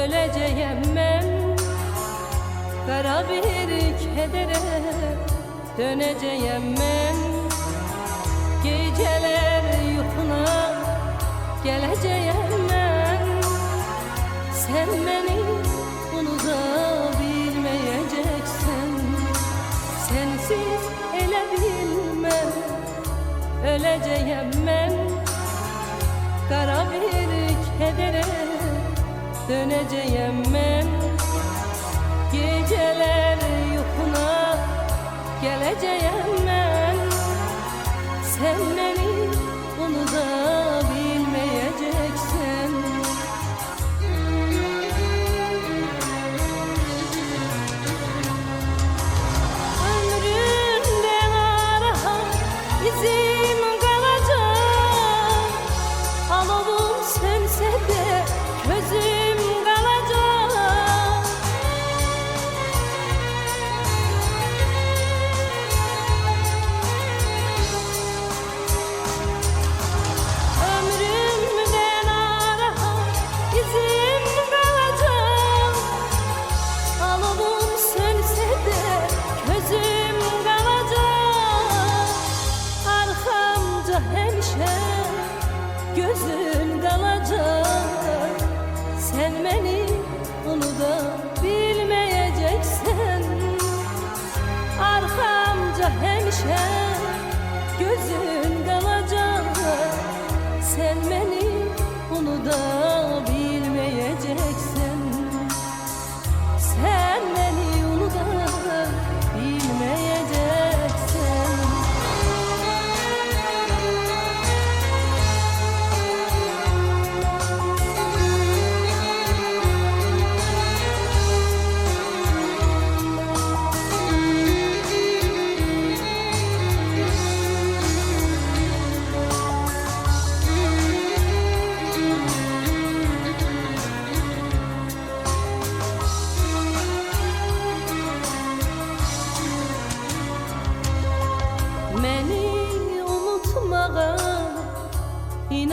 öleceğim ben. Kara bir kedere döneceğim ben. Geceler yukuna geleceğim ben. Sen beni döneceğim ben. Geceler yuhuna geleceğim unutabilmeyeceksin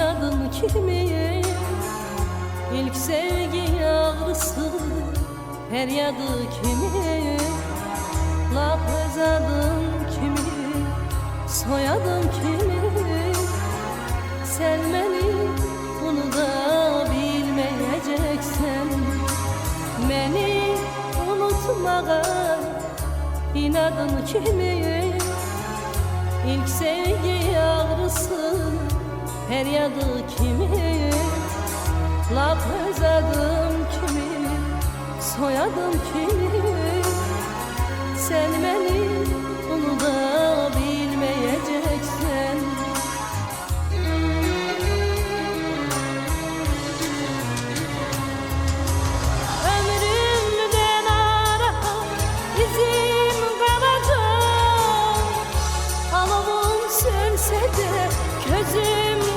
inadın kimi İlk sevgi ağrısı feryadı kimi Laf özadın kimi soyadın kimi Sen beni unutabilmeyeceksin Beni unutmağa inadın kimi İlk sevgi ağrısı feryadı kimi? Laf özadım kimi? Soyadım kimi? Sen beni unutabilmeyeceksin Ömrümden ara izim kalacak Alovum sönse de közüm